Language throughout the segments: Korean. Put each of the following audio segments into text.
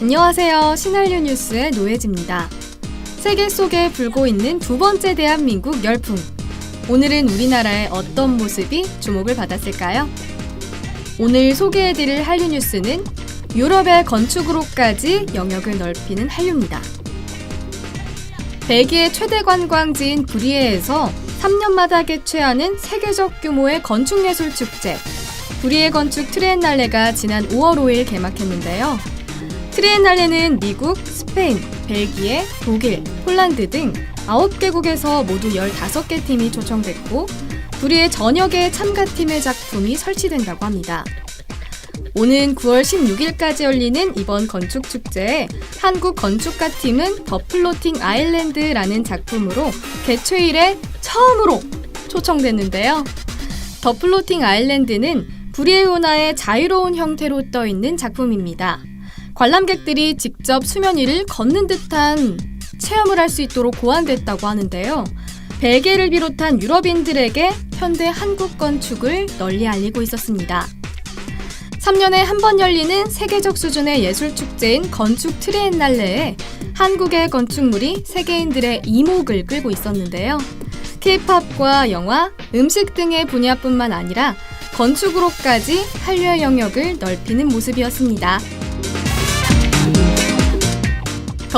안녕하세요. 신한류 뉴스의 노예지입니다. 세계 속에 불고 있는 두 번째 대한민국 열풍. 오늘은 우리나라의 어떤 모습이 주목을 받았을까요? 오늘 소개해드릴 한류 뉴스는 유럽의 건축으로까지 영역을 넓히는 한류입니다. 벨기에 최대 관광지인 브리에에서 3년마다 개최하는 세계적 규모의 건축예술 축제 브리에 건축 트리엔날레가 지난 5월 5일 개막했는데요. 트리엔날레는 미국, 스페인, 벨기에, 독일, 폴란드 등 9개국에서 모두 15개 팀이 초청됐고 전여 개의 참가팀의 작품이 설치된다고 합니다. 오는 9월 16일까지 열리는 이번 건축 축제에 한국 건축가 팀은 더 플로팅 아일랜드라는 작품으로 개최 이래 처음으로 초청됐는데요. 더 플로팅 아일랜드는 브리에오나의 자유로운 형태로 떠 있는 작품입니다. 관람객들이 직접 수면 위를 걷는 듯한 체험을 할 수 있도록 고안됐다고 하는데요. 벨기에를 비롯한 유럽인들에게 현대 한국 건축을 널리 알리고 있었습니다. 3년에 한 번 열리는 세계적 수준의 예술 축제인 건축 트리엔날레에 한국의 건축물이 세계인들의 이목을 끌고 있었는데요. K-팝과 영화, 음식 등의 분야뿐만 아니라 건축으로까지 한류의 영역을 넓히는 모습이었습니다.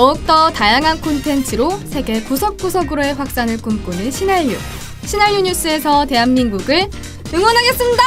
더욱더 다양한 콘텐츠로 세계 구석구석으로의 확산을 꿈꾸는 신한류. 신한류 뉴스에서 대한민국을 응원하겠습니다!